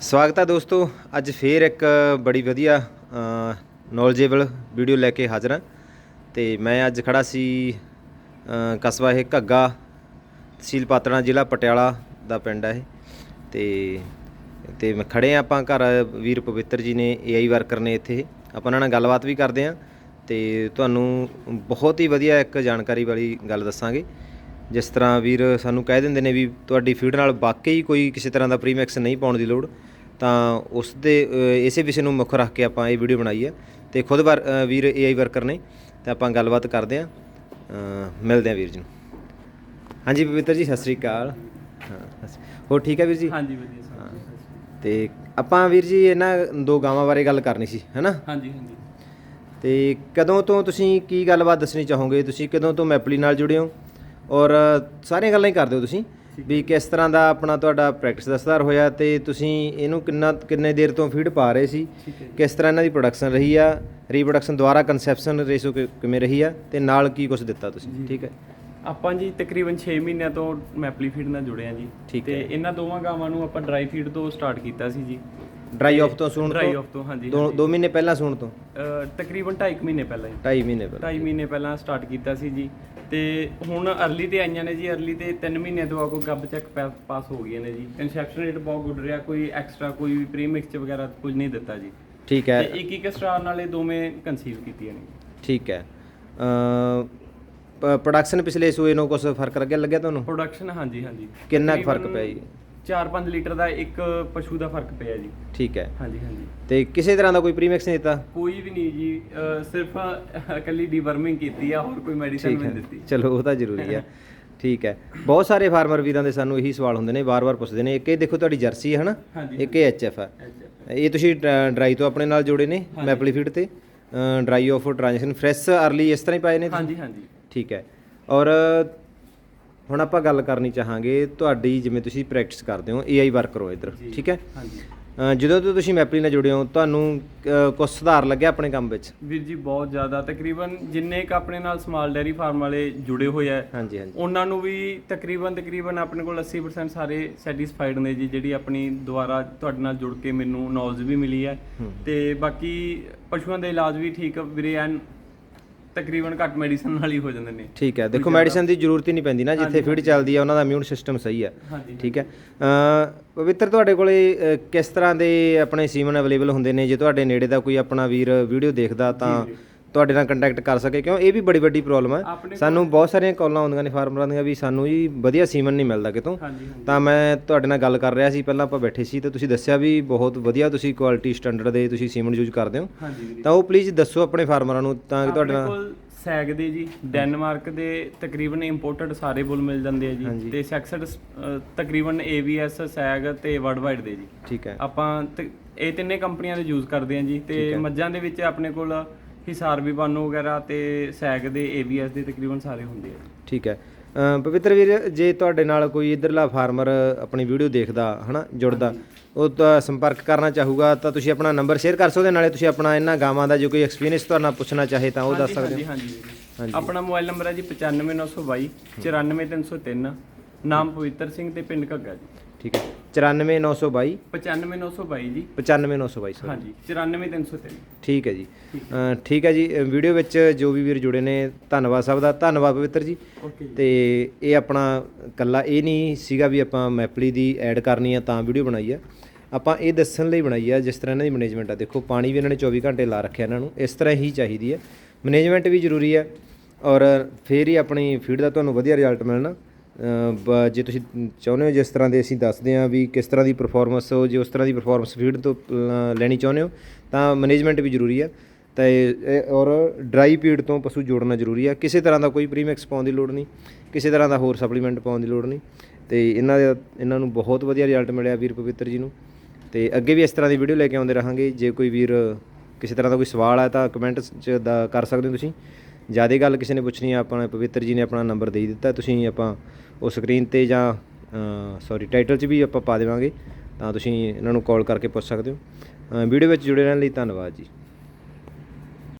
ਸਵਾਗਤ ਹੈ ਦੋਸਤੋ, ਅੱਜ ਫੇਰ ਇੱਕ ਬੜੀ ਵਧੀਆ ਨੌਲੇਜੇਬਲ ਵੀਡੀਓ ਲੈ ਕੇ ਹਾਜ਼ਰ ਹਾਂ। ਤੇ ਮੈਂ ਅੱਜ ਖੜਾ ਸੀ ਕਸਬਾ ਇਹ ਘੱਗਾ, ਤਹਿਸੀਲ ਪਾਤੜਾਂ, ਜ਼ਿਲ੍ਹਾ ਪਟਿਆਲਾ ਦਾ ਪਿੰਡ ਹੈ ਇਹ। ਤੇ ਤੇ ਮੈਂ ਖੜੇ ਹਾਂ ਆਪਾਂ ਘਰ, ਵੀਰ ਪਵਿੱਤਰ ਜੀ ਨੇ ਏਆਈ ਵਰਕਰ ਨੇ ਇੱਥੇ। ਆਪਾਂ ਉਹਨਾਂ ਨਾਲ ਗੱਲਬਾਤ ਵੀ ਕਰਦੇ ਹਾਂ। ਤੇ ਤੁਹਾਨੂੰ ਬਹੁਤ ਹੀ ਵਧੀਆ ਇੱਕ ਜਾਣਕਾਰੀ ਵਾਲੀ ਗੱਲ ਦੱਸਾਂਗੇ। ਜਿਸ ਤਰ੍ਹਾਂ ਵੀਰ ਸਾਨੂੰ ਕਹਿ ਦਿੰਦੇ ਨੇ ਵੀ ਤੁਹਾਡੀ ਫੀਡ ਨਾਲ ਵਾਕਈ ਕੋਈ ਕਿਸੇ ਤਰ੍ਹਾਂ ਦਾ ਪ੍ਰੀਮਿਕਸ ਨਹੀਂ ਪਾਉਣ ਦੀ ਲੋੜ। ਤਾਂ ਉਸ ਦੇ ਇਸੇ ਵਿਸ਼ੇ ਨੂੰ ਮੁੱਖ ਰੱਖ ਕੇ ਆਪਾਂ ਇਹ ਵੀਡੀਓ ਬਣਾਈ ਹੈ। ਤੇ ਖੁਦ ਵਰ- ਵੀਰ ਏਆਈ ਵਰਕਰ ਨੇ ਤੇ ਆਪਾਂ ਗੱਲਬਾਤ ਕਰਦੇ ਅ, ਮਿਲਦੇ ਹਾਂ ਵੀਰ ਜੀ ਨੂੰ। ਹਾਂਜੀ ਪਵਿੱਤਰ ਜੀ ਸਤਿ ਸ੍ਰੀ ਅਕਾਲ। ਹਾਂ ਹੋਰ ਠੀਕ ਹੈ ਵੀਰ ਜੀ? ਹਾਂਜੀ ਵਧੀਆ। ਸਰ ਤੇ ਆਪਾਂ ਵੀਰ ਜੀ ਇਹਨਾਂ ਦੋ ਗਾਵਾਂ ਬਾਰੇ ਗੱਲ ਕਰਨੀ ਸੀ ਹੈਨਾ? ਹਾਂਜੀ ਹਾਂਜੀ। ਤੇ ਕਦੋਂ ਤੋਂ ਤੁਸੀਂ ਕੀ ਗੱਲਬਾਤ ਦੱਸਣੀ ਚਾਹੋਗੇ? ਤੁਸੀਂ ਕਦੋਂ ਤੋਂ ਮੈਪਲੀ ਨਾਲ ਜੁੜੇ ਹੋ? ਔਰ ਸਾਰੀਆਂ ਗੱਲਾਂ ਹੀ ਕਰਦੇ ਹੋ ਤੁਸੀਂ? ਵੀ ਕਿਸ ਤਰ੍ਹਾਂ ਦਾ ਆਪਣਾ ਤੁਹਾਡਾ ਪ੍ਰੈਕਟਿਸ ਦਾ ਸੁਧਾਰ ਹੋਇਆ ਤੇ ਤੁਸੀਂ ਇਹਨੂੰ ਕਿੰਨਾ ਕਿੰਨੇ ਦੇਰ ਤੋਂ ਫੀਡ ਪਾ ਰਹੇ ਸੀ। ਕਿਸ ਤਰ੍ਹਾਂ ਇਹਨਾਂ ਦੀ ਪ੍ਰੋਡਕਸ਼ਨ ਰਹੀ ਆ? ਰੀਪਰੋਡਕਸ਼ਨ ਦੁਆਰਾ ਕਨਸੈਪਸ਼ਨ ਰੇਸ਼ੋ ਕਿਵੇਂ ਰਹੀ ਆ? ਤੇ ਨਾਲ ਕੀ ਕੁਝ ਦਿੱਤਾ ਤੁਸੀਂ। ਠੀਕ ਹੈ। ਆਪਾਂ ਜੀ ਤਕਰੀਬਨ 6 ਮਹੀਨਿਆਂ ਤੋਂ ਮੈਪਲੀ ਫੀਡ ਨਾਲ ਜੁੜੇ ਆ ਜੀ ਤੇ। ਇਹਨਾਂ ਦੋਵਾਂ ਗਾਵਾਂ ਨੂੰ ਆਪਾਂ ਡਰਾਈ ਫੀਡ ਤੋਂ ਸਟਾਰਟ ਕੀਤਾ ਸੀ ਜੀ। ਡਰਾਈ ਆਫ ਤੋਂ ਸੂਣ ਡਰਾਈ ਤੋਂ? ਆਫ ਤੋਂ ਹਾਂਜੀ ਦੋ ਦੋ ਮਹੀਨੇ ਪਹਿਲਾਂ ਸੂਣ ਤੋਂ? ਤਕਰੀਬਨ 2.5 ਮਹੀਨੇ ਪਹਿਲਾਂ ਜੀ। 2.5 ਮਹੀਨੇ ਪਹਿਲਾਂ। 2.5 ਮਹੀਨੇ ਪਹਿਲਾਂ ਸਟਾਰਟ ਕੀਤਾ ਸੀ ਜੀ। ਤੇ ਹੁਣ ਅਰਲੀ ਤੇ ਆਈਆਂ ਨੇ ਜੀ ਅਰਲੀ ਤੇ 3 ਮਹੀਨਿਆਂ ਤੋਂ ਆ ਕੋਈ ਗੱਬ ਚੈੱਕ ਪਾਸ ਹੋ ਗਈਆਂ ਨੇ ਜੀ। ਕਨਸੈਪਸ਼ਨ ਰੇਟ ਬਹੁਤ ਗੁੱਡ ਰਿਹਾ ਕੋਈ ਐਕਸਟਰਾ ਕੋਈ ਵੀ ਪ੍ਰੀਮਿਕਸ ਵਗੈਰਾ ਕੁਝ ਨਹੀਂ ਦਿੱਤਾ ਜੀ। ਠੀਕ ਹੈ। ਤੇ ਇੱਕ ਇੱਕ ਸਟਾਰ ਨਾਲੇ ਦੋਵੇਂ ਕਨਸੀਵ ਕੀਤੀਆਂ ਨੇ। ਠੀਕ ਹੈ। ਅ ਪ੍ਰੋਡਕਸ਼ਨ ਪਿਛਲੇ ਸੂਏ ਨੂੰ ਕੁਝ ਫ਼ਰਕ ਲੱਗਿਆ ਲੱਗਿਆ ਤੁਹਾਨੂੰ? ਪ੍ਰੋਡਕਸ਼ਨ ਹਾਂਜੀ ਹਾਂਜੀ। ਕਿੰਨਾ ਕੁ ਫ਼ਰਕ ਪਿਆ ਜੀ? 4-5 ਲੀਟਰ ਦਾ ਇੱਕ ਪਸ਼ੂ ਦਾ ਫ਼ਰਕ ਪਿਆ ਜੀ। ਠੀਕ ਹੈ। ਹਾਂਜੀ ਹਾਂਜੀ। ਤੇ ਕਿਸੇ ਤਰ੍ਹਾਂ ਦਾ ਕੋਈ ਪ੍ਰੀਮਿਕਸ ਨਹੀਂ ਦਿੱਤਾ? ਕੋਈ ਵੀ ਨਹੀਂ ਜੀ ਅਹ ਸਿਰਫ ਇਕੱਲੀ ਡੀਵਰਮਿੰਗ ਕੀਤੀ ਆ ਹੋਰ ਕੋਈ ਮੈਡੀਸਨ ਠੀਕ ਵੀ ਹੈ। ਨਹੀਂ ਦਿੱਤੀ। ਚਲੋ ਉਹ ਤਾਂ ਜ਼ਰੂਰੀ ਹੈ ਠੀਕ ਹੈ। ਬਹੁਤ ਸਾਰੇ ਫਾਰਮਰ ਵੀਰਾਂ ਦੇ ਸਾਨੂੰ ਇਹੀ ਸਵਾਲ ਹੁੰਦੇ ਨੇ ਵਾਰ-ਵਾਰ ਪੁੱਛਦੇ ਨੇ ਇੱਕ ਇਹ ਦੇਖੋ ਤੁਹਾਡੀ ਜਰਸੀ ਹੈ ਹਨਾ? ਹਾਂਜੀ ਇੱਕ ਇਹ ਐਚਐਫ ਹੈ ਅੱਛਾ ਇਹ ਤੁਸੀਂ ਡਰਾਈ ਤੋਂ ਆਪਣੇ ਨਾਲ ਜੋੜੇ ਨੇ ਮੈਪਲੀ ਫੀਡ ਤੇ? Dry of transaction fresh early ਇਸ ਤਰ੍ਹਾਂ ਹੀ ਪਾਏ ਨੇ ਤੁਸੀਂ? ਹਾਂਜੀ ਹਾਂਜੀ। ਠੀਕ ਹੈ। ਔਰ ਹੁਣ ਆਪਾਂ ਗੱਲ ਕਰਨੀ ਚਾਹਾਂਗੇ ਤੁਹਾਡੀ ਜਿਵੇਂ ਤੁਸੀਂ ਪ੍ਰੈਕਟਿਸ ਕਰਦੇ ਹੋ ਏਆਈ ਵਰਕਰ ਹੋ ਇੱਧਰ। ਠੀਕ ਹੈ? ਹਾਂਜੀ। ਜਦੋਂ ਤੋਂ ਤੁਸੀਂ ਮੈਪਲੀ ਨਾਲ ਜੁੜੇ ਹੋ ਤੁਹਾਨੂੰ ਕੁਝ ਸੁਧਾਰ ਲੱਗਿਆ ਆਪਣੇ ਕੰਮ ਵਿੱਚ? ਵੀਰ ਜੀ ਬਹੁਤ ਜ਼ਿਆਦਾ। ਤਕਰੀਬਨ ਜਿੰਨੇ ਕ ਆਪਣੇ ਨਾਲ ਸਮਾਲ ਡੈਰੀ ਫਾਰਮ ਵਾਲੇ ਜੁੜੇ ਹੋਏ ਆ ਹਾਂਜੀ ਹਾਂਜੀ। ਉਹਨਾਂ ਨੂੰ ਵੀ ਤਕਰੀਬਨ ਤਕਰੀਬਨ ਆਪਣੇ ਕੋਲ 80% ਸਾਰੇ ਸੈਟੀਸਫਾਈਡ ਨੇ ਜੀ ਜਿਹੜੀ ਆਪਣੀ ਦੁਆਰਾ ਤੁਹਾਡੇ ਨਾਲ ਜੁੜ ਕੇ ਮੈਨੂੰ ਨੌਲੇਜ ਵੀ ਮਿਲੀ ਹੂੰ। ਤੇ ਬਾਕੀ ਪਸ਼ੂਆਂ ਦੇ ਇਲਾਜ ਵੀ ਠੀਕ ਵੀਰੇ ਐਨ ਤਕਰੀਬਨ ਘੱਟ ਮੈਡੀਸਨ ਨਾਲ ਹੀ ਹੋ ਜਾਂਦੇ ਨੇ। ਠੀਕ ਹੈ ਦੇਖੋ ਮੈਡੀਸਨ ਦੀ ਜ਼ਰੂਰਤ ਹੀ ਨਹੀਂ ਪੈਂਦੀ ਨਾ ਜਿੱਥੇ ਫੀਡ ਚੱਲਦੀ ਹੈ ਉਹਨਾਂ ਦਾ ਇਮਿਊਨ ਸਿਸਟਮ ਸਹੀ ਹੈ ਠੀਕ ਹੈ। ਪਵਿੱਤਰ ਤੁਹਾਡੇ ਕੋਲੇ ਕਿਸ ਤਰ੍ਹਾਂ ਦੇ ਆਪਣੇ ਸੀਮਨ ਅਵੇਲੇਬਲ ਹੁੰਦੇ ਨੇ? ਜੇ ਤੁਹਾਡੇ ਨੇੜੇ ਦਾ ਕੋਈ ਆਪਣਾ ਵੀਰ ਵੀਡੀਓ ਦੇਖਦਾ ਤਾਂ ਤੁਹਾਡੇ ਨਾਲ ਕੰਟੈਕਟ ਕਰ ਸਕੇ ਕਿਉਂ? ਇਹ ਵੀ ਬੜੀ ਵੱਡੀ ਪ੍ਰੋਬਲਮ ਹੈ ਸਾਨੂੰ ਬਹੁਤ ਸਾਰੀਆਂ ਕਾਲਾਂ ਆਉਂਦੀਆਂ ਨੇ ਫਾਰਮਰਾਂ ਦੀਆਂ ਵੀ ਸਾਨੂੰ ਜੀ ਵਧੀਆ ਸੀਮਨ ਨਹੀਂ ਮਿਲਦਾ ਕਿਤੋਂ। ਤਾਂ ਮੈਂ ਤੁਹਾਡੇ ਨਾਲ ਗੱਲ ਕਰ ਰਿਹਾ ਸੀ ਪਹਿਲਾਂ ਆਪਾਂ ਬੈਠੇ ਸੀ ਤੇ ਤੁਸੀਂ ਦੱਸਿਆ ਵੀ ਬਹੁਤ ਵਧੀਆ ਤੁਸੀਂ ਕੁਆਲਿਟੀ ਸਟੈਂਡਰਡ ਦੇ ਤੁਸੀਂ ਸੀਮਨ ਯੂਜ਼ ਕਰਦੇ ਹੋ। ਤਾਂ ਉਹ ਪਲੀਜ਼ ਦੱਸੋ ਆਪਣੇ ਫਾਰਮਰਾਂ ਨੂੰ ਤਾਂ ਕਿ ਤੁਹਾਡੇ ਨਾਲ ਸੈਗ ਦੇ ਜੀ ਡੈਨਮਾਰਕ ਦੇ ਤਕਰੀਬਨ ਇੰਪੋਰਟਡ ਸਾਰੇ ਬੁੱਲ ਮਿਲ ਜਾਂਦੇ ਆ। ਜੀ ਤੇ ਸੈਕਸਡ ਤਕਰੀਬਨ AVS ਸੈਗ ਤੇ ਵਰਲਡਵਾਈਡ ਦੇ ਜੀ। ਠੀਕ ਹੈ। ਆਪਾਂ ਇਹ ਤਿੰਨੇ ਕੰਪਨੀਆਂ ਦੇ ਯੂਜ਼ ਕਰਦੇ ਆ ਜੀ ਤੇ ਮੱਝਾਂ ਦੇ ਵਿੱਚ ਆਪਣੇ ਕੋਲ ਹਿਸਾਰ ਵੀ ਬਾਨੋ ਵਗੈਰਾ ਤੇ ਸੈਗ ਦੇ AVS ਦੇ ਤਕਰੀਬਨ ਸਾਰੇ ਹੁੰਦੇ ਆ। ਠੀਕ ਹੈ। ਪਵਿੱਤਰ ਵੀਰ ਜੇ ਤੁਹਾਡੇ ਨਾਲ ਕੋਈ ਇਧਰਲਾ ਫਾਰਮਰ ਆਪਣੀ ਵੀਡੀਓ ਦੇਖਦਾ ਹਨਾ ਜੁੜਦਾ ਉਹ ਤਾਂ ਸੰਪਰਕ ਕਰਨਾ ਚਾਹੂਗਾ ਤਾਂ ਤੁਸੀਂ ਆਪਣਾ ਨੰਬਰ ਸ਼ੇਅਰ ਕਰ ਸਕਦੇ ਹੋ ਨਾਲੇ ਤੁਸੀਂ ਆਪਣਾ ਇਹਨਾਂ ਗਾਵਾਂ ਦਾ ਜੋ ਕੋਈ ਐਕਸਪੀਰੀਅੰਸ ਤੁਹਾਡਾ ਪੁੱਛਣਾ ਚਾਹੇ ਤਾਂ ਉਹ ਦੱਸ ਸਕਦੇ ਹੋ। ਹਾਂਜੀ ਹਾਂਜੀ। ਹਾਂਜੀ। ਆਪਣਾ ਮੋਬਾਈਲ ਨੰਬਰ ਹੈ ਜੀ 95922 94303 ਨਾਮ ਪਵਿੱਤਰ ਸਿੰਘ ਤੇ ਪਿੰਡ ਘੱਗਾ ਜੀ। ਠੀਕ ਹੈ। 94922 95922 ਜੀ। 95922 sorry। ਹਾਂਜੀ 94303 ਠੀਕ ਹੈ ਜੀ। ਅ, ਠੀਕ ਹੈ ਜੀ ਅ, ਵੀਡੀਓ ਵਿੱਚ ਜੋ ਵੀ ਵੀਰ ਜੁੜੇ ਨੇ ਧੰਨਵਾਦ ਸਭ ਦਾ। ਧੰਨਵਾਦ ਪਵਿੱਤਰ ਜੀ। ਓਕੇ ਤੇ ਇਹ ਆਪਣਾ ਕੱਲਾ ਇਹ ਨਹੀਂ ਸੀਗਾ ਵੀ ਆਪਾਂ ਮੈਪਲੀ ਦੀ ਐਡ ਕਰਨੀ ਆ ਤਾਂ ਵੀਡੀਓ ਬਣਾਈ ਆ। ਆਪਾਂ ਇਹ ਦੱਸਣ ਲਈ ਬਣਾਈ ਆ ਜਿਸ ਤਰ੍ਹਾਂ ਇਹਨਾਂ ਦੀ ਮੈਨੇਜਮੈਂਟ ਆ। ਦੇਖੋ ਪਾਣੀ ਵੀ ਇਹਨਾਂ ਨੇ 24 ਘੰਟੇ ਲਾ ਰੱਖਿਆ ਇਹਨਾਂ ਨੂੰ ਇਸ ਤਰ੍ਹਾਂ ਹੀ ਚਾਹੀਦੀ ਹੈ ਮੈਨੇਜਮੈਂਟ ਵੀ ਜ਼ਰੂਰੀ ਹੈ ਔਰ ਫੇਰ ਹੀ ਆਪਣੀ ਫੀਡ ਦਾ ਤੁਹਾਨੂੰ ਵਧੀਆ ਰਿਜ਼ਲਟ ਮਿਲਣਾ। ਜੇ ਤੁਸੀਂ ਚਾਹੁੰਦੇ ਹੋ ਜਿਸ ਤਰ੍ਹਾਂ ਦੇ ਅਸੀਂ ਦੱਸਦੇ ਹਾਂ ਵੀ ਕਿਸ ਤਰ੍ਹਾਂ ਦੀ ਪਰਫਾਰਮੈਂਸ ਹੋ ਜੇ ਉਸ ਤਰ੍ਹਾਂ ਦੀ ਪਰਫਾਰਮੈਂਸ ਫੀਡ ਤੋਂ ਅ, ਲੈਣੀ ਚਾਹੁੰਦੇ ਹੋ ਤਾਂ ਮੈਨੇਜਮੈਂਟ ਵੀ ਜ਼ਰੂਰੀ ਆ। ਤਾਂ ਇਹ ਔਰ ਡਰਾਈ ਫੀਡ ਤੋਂ ਪਸ਼ੂ ਜੋੜਨਾ ਜ਼ਰੂਰੀ ਆ। ਕਿਸੇ ਤਰ੍ਹਾਂ ਦਾ ਕੋਈ ਪ੍ਰੀਮਿਕਸ ਪਾਉਣ ਦੀ ਲੋੜ ਨਹੀਂ ਕਿਸੇ ਤਰ੍ਹਾਂ ਦਾ ਹੋਰ ਸਪਲੀਮੈਂਟ ਪਾਉਣ ਦੀ ਲੋੜ ਨਹੀਂ। ਤੇ ਇਹਨਾਂ ਦਾ ਇਹਨਾਂ ਨੂੰ ਬਹੁਤ ਵਧੀਆ ਰਿਜ਼ਲਟ ਮਿਲਿਆ ਵੀਰ ਪਵਿੱਤਰ ਜੀ ਨੂੰ। ਤੇ ਅੱਗੇ ਵੀ ਇਸ ਤਰ੍ਹਾਂ ਦੀ ਵੀਡੀਓ ਲੈ ਕੇ ਆਉਂਦੇ ਰਹਾਂਗੇ। ਜੇ ਕੋਈ ਵੀਰ ਕਿਸੇ ਤਰ੍ਹਾਂ ਦਾ ਕੋਈ ਸਵਾਲ ਹੈ ਤਾਂ ਕਮੈਂਟ 'ਚ ਦਾ ਕਰ ਸਕਦੇ ਹੋ ਤੁਸੀਂ। ਜ਼ਿਆਦਾ ਗੱਲ ਕਿਸੇ ਨੇ ਪੁੱਛਣੀ ਆ, ਆਪਾਂ ਪਵਿੱਤਰ ਜੀ ਨੇ ਆਪਣਾ ਨੰਬਰ ਦੇ ਦਿੱਤਾ, ਤੁਸੀਂ ਆਪਾਂ ਉਹ ਸਕਰੀਨ ਤੇ ਜਾਂ ਸੌਰੀ ਟਾਈਟਲ 'ਚ ਵੀ ਆਪਾਂ ਪਾ ਦੇਵਾਂਗੇ, ਤਾਂ ਤੁਸੀਂ ਇਹਨਾਂ ਨੂੰ ਕਾਲ ਕਰਕੇ ਪੁੱਛ ਸਕਦੇ ਹੋ। ਵੀਡੀਓ ਵਿੱਚ ਜੁੜੇ ਰਹਿਣ ਲਈ ਧੰਨਵਾਦ ਜੀ।